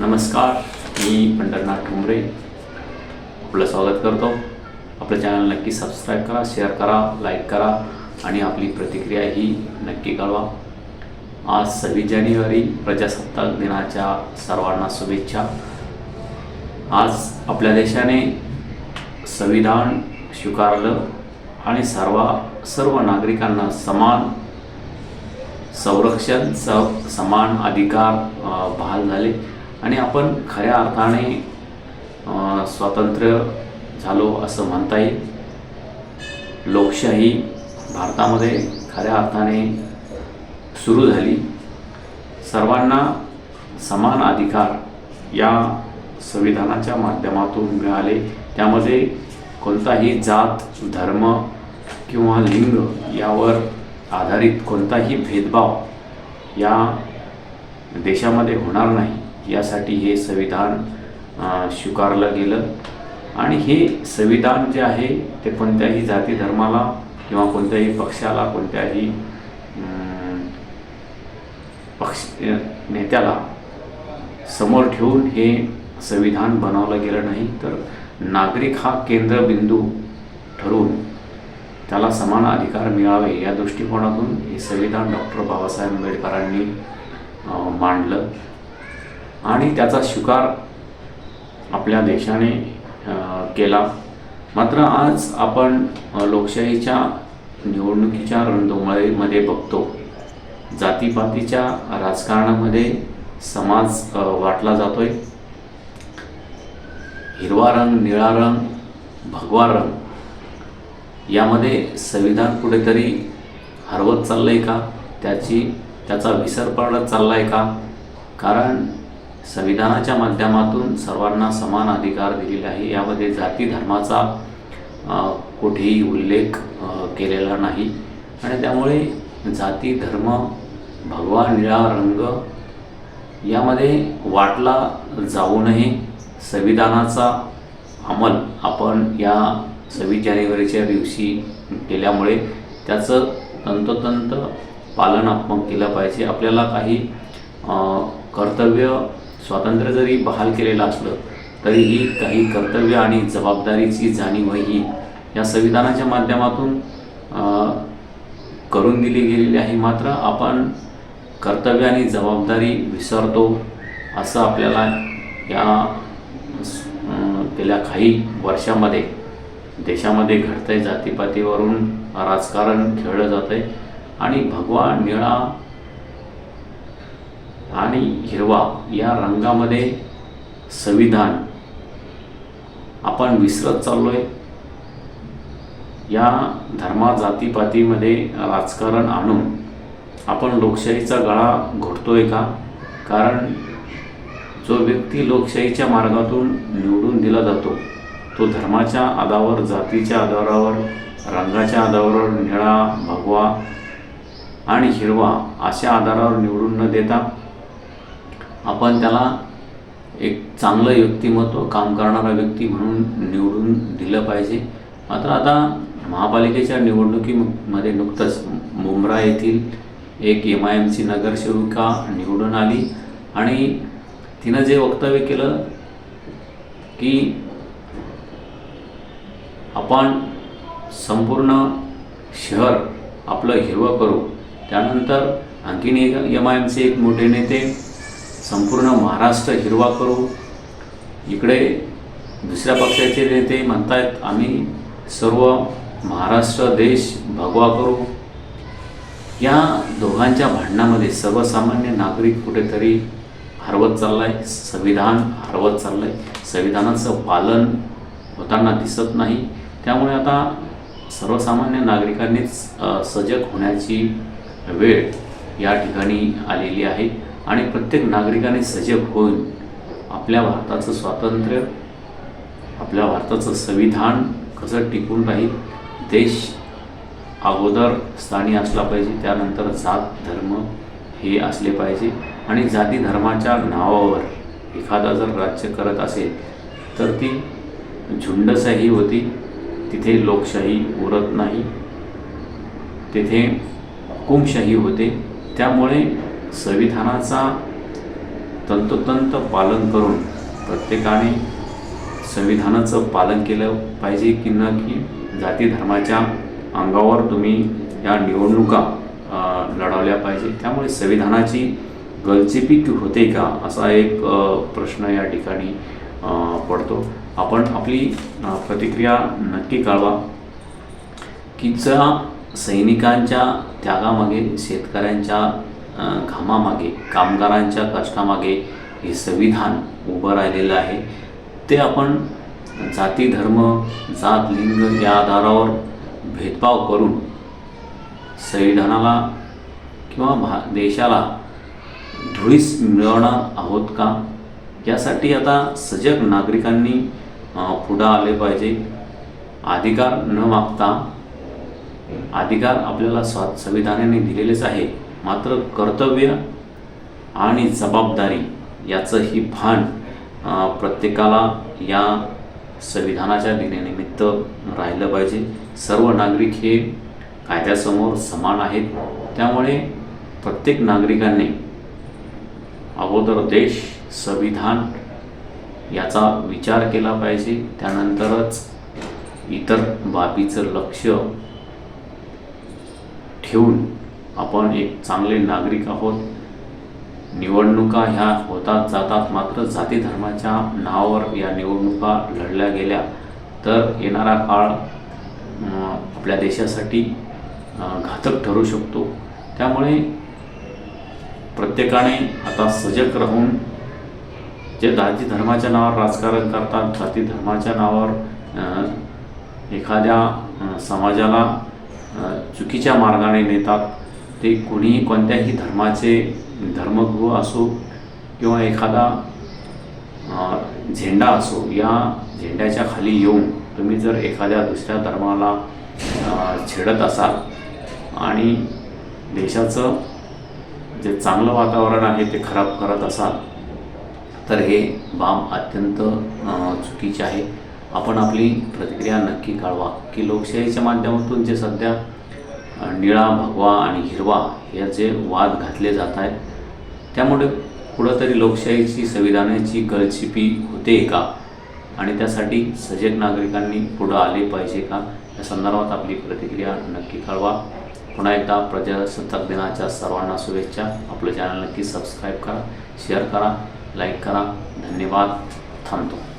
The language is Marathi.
नमस्कार मी पंढरनाथ ठुमरे. आपलं स्वागत करतो. आपलं चॅनल नक्की सबस्क्राईब करा शेअर करा लाईक करा आणि आपली प्रतिक्रिया ही नक्की कळवा. आज सव्वीस जानेवारी प्रजासत्ताक दिनाच्या सर्वांना शुभेच्छा. आज आपल्या देशाने संविधान स्वीकारलं आणि सर्व सर्व नागरिकांना समान संरक्षण स समान अधिकार बहाल झाले. आणि आपण खऱ्या अर्थाने स्वातंत्र्य झालो असं म्हणता येईल. लोकशाही भारतामध्ये खऱ्या अर्थाने सुरू झाली. सर्वांना समान अधिकार या संविधानाच्या माध्यमातून मिळाले. त्यामध्ये कोणताही जात धर्म किंवा लिंग यावर आधारित कोणताही भेदभाव या देशामध्ये होणार नाही. यासाठी हे संविधान स्वीकारलं गेलं. आणि हे संविधान जे आहे ते कोणत्याही जाती धर्माला किंवा कोणत्याही पक्षाला कोणत्याही पक्ष नेत्याला समोर ठेवून हे संविधान बनवलं गेलं नाही. तर नागरिक हा केंद्रबिंदू ठरवून त्याला समान अधिकार मिळावे या दृष्टिकोनातून हे संविधान डॉक्टर बाबासाहेब आंबेडकरांनी मांडलं. आणि त्याचा शिकार आपल्या देशाने केला. मात्र आज आपण लोकशाहीच्या निवडणुकीच्या रणधुमाळीमध्ये बघतो. जातीपातीच्या राजकारणामध्ये समाज वाटला जातोय. हिरवा रंग निळा रंग भगवा रंग. यामध्ये संविधान कुठेतरी हरवत चाललंय का? त्याची त्याचा विसर पडत चाललाय का? कारण संविधानाच्या माध्यमातून सर्वांना समान अधिकार दिलेले आहे. यामध्ये जाती धर्माचा कुठेही उल्लेख केलेला नाही. आणि त्यामुळे जाती धर्म भगवा निळा रंग यामध्ये वाटला जाऊ नये. संविधानाचा अंमल आपण या सव्वीस जानेवारीच्या दिवशी केल्यामुळे त्याचं तंतोतंत पालन आपण केलं पाहिजे. आपल्याला काही कर्तव्य स्वातंत्र्य जरी बहाल केलेलं असलं तरीही काही कर्तव्य आणि जबाबदारीची जाणीव ही या संविधानाच्या माध्यमातून करून दिली गेलेली आहे. मात्र आपण कर्तव्य आणि जबाबदारी विसरतो असं आपल्याला या गेल्या काही वर्षामध्ये देशामध्ये घडतंय. जातीपातीवरून राजकारण खेळलं जातं आहे आणि भगवा निळा आणि हिरवा या रंगामध्ये संविधान. आपण विसरत चाललोय. या धर्मा जातीपातीमध्ये राजकारण आणून आपण लोकशाहीचा गळा घोटतोय का? कारण जो व्यक्ती लोकशाहीच्या मार्गातून निवडून दिला जातो तो धर्माच्या आधावर जातीच्या आधारावर रंगाच्या आधारावर निळा भगवा आणि हिरवा अशा आधारावर निवडून न देता आपण त्याला एक चांगलं व्यक्तिमत्व काम करणारा व्यक्ती म्हणून निवडून दिलं पाहिजे. मात्र आता महापालिकेच्या निवडणुकीमध्ये नुकतंच मुंब्रा येथील एक एम आय एम सी नगरसेविका निवडून आली आणि तिनं जे वक्तव्य केलं की आपण संपूर्ण शहर आपलं हिरवं करू. त्यानंतर आणखीन एक एम आय एमचे एक मोठे नेते संपूर्ण महाराष्ट्र हिरवा करू. इकडे दुसऱ्या पक्षाचे नेते म्हणतायत आम्ही सर्व महाराष्ट्र देश भगवा करू. या दोघांच्या भांडणामध्ये सर्वसामान्य नागरिक कुठेतरी हरवत चाललाय संविधान हरवत चाललंय. संविधानाचं पालन होताना दिसत नाही. त्यामुळे आता सर्वसामान्य नागरिकांनीच सजग होण्याची वेळ या ठिकाणी आलेली आहे. आणि प्रत्येक नागरिकाने सजग होऊन आपल्या भारताचं स्वातंत्र्य आपल्या भारताचं संविधान कसं टिकून राहील देश अगोदर स्थानी असला पाहिजे त्यानंतर जात धर्म हे असले पाहिजे. आणि जाती धर्माच्या नावावर एखादा जर राज्य करत असेल तर ती झुंडशाही होती. तिथे लोकशाही उरत नाही. तिथे हुकुमशाही होते. त्यामुळे संविधानाचा तंतोतंत पालन करून प्रत्येकाने संविधानाचं पालन केलं पाहिजे की न की जाती धर्माच्या अंगावर तुम्ही या निवडणुका लढवल्या पाहिजे. त्यामुळे संविधानाची गलचेपी होते का असा एक प्रश्न या ठिकाणी पडतो. आपण आपली प्रतिक्रिया नक्की कळवा की ज्या सैनिकांच्या त्यागामागे शेतकऱ्यांच्या घामामागे कामगारांच्या कष्टामागे हे संविधान उभं राहिलेलं आहे. ते आपण जाती धर्म जात लिंग या आधारावर भेदभाव करून संविधानाला किंवा भा देशाला धुळीस मिळवणार आहोत का? यासाठी आता सजग नागरिकांनी पुढं आले पाहिजे. अधिकार न मागता अधिकार आपल्याला स्वा संविधानाने दिलेलेच आहे. मात्र कर्तव्य आणि जबाबदारी याचंही भान प्रत्येकाला या संविधानाच्या दिनानिमित्त राहिलं पाहिजे. सर्व नागरिक हे कायद्यासमोर समान आहेत. त्यामुळे प्रत्येक नागरिकांनी अगोदर देश संविधान याचा विचार केला पाहिजे. त्यानंतरच इतर बाबीचं लक्ष ठेवून आपण एक चांगले नागरिक आहोत. निवडणुका ह्या होतात जातात मात्र जाती धर्माच्या नावावर या निवडणुका लढल्या गेल्या. तर येणारा काळ आपल्या देशासाठी घातक ठरू शकतो. त्यामुळे प्रत्येकाने आता सजग राहून जे जाती धर्माच्या नावावर राजकारण करतात जाती धर्माच्या नावावर एखाद्या समाजाला चुकीच्या मार्गाने नेतात ते कोणीही कोणत्याही धर्माचे धर्मगुरू असो किंवा एखादा झेंडा असो या झेंड्याच्या खाली येऊन तुम्ही जर एखाद्या दुसऱ्या धर्माला छेडत असाल आणि देशाचं जे चांगलं वातावरण आहे ते खराब करत असाल तर हे बाब अत्यंत चुकीचे आहे. आपण आपली प्रतिक्रिया नक्की कळवा की लोकशाहीच्या माध्यमातून जे सध्या निळा भगवा आणि हिरवा याचे वाद घातले जात आहेत. त्यामुळे कुठंतरी लोकशाहीची संविधानाची गळचिपी होते का? आणि त्यासाठी सजग नागरिकांनी पुढं आले पाहिजे का? या संदर्भात आपली प्रतिक्रिया नक्की कळवा. पुन्हा एकदा प्रजासत्ताक दिनाच्या सर्वांना शुभेच्छा. आपलं चॅनल नक्की सबस्क्राईब करा शेअर करा लाईक करा. धन्यवाद. थांबतो.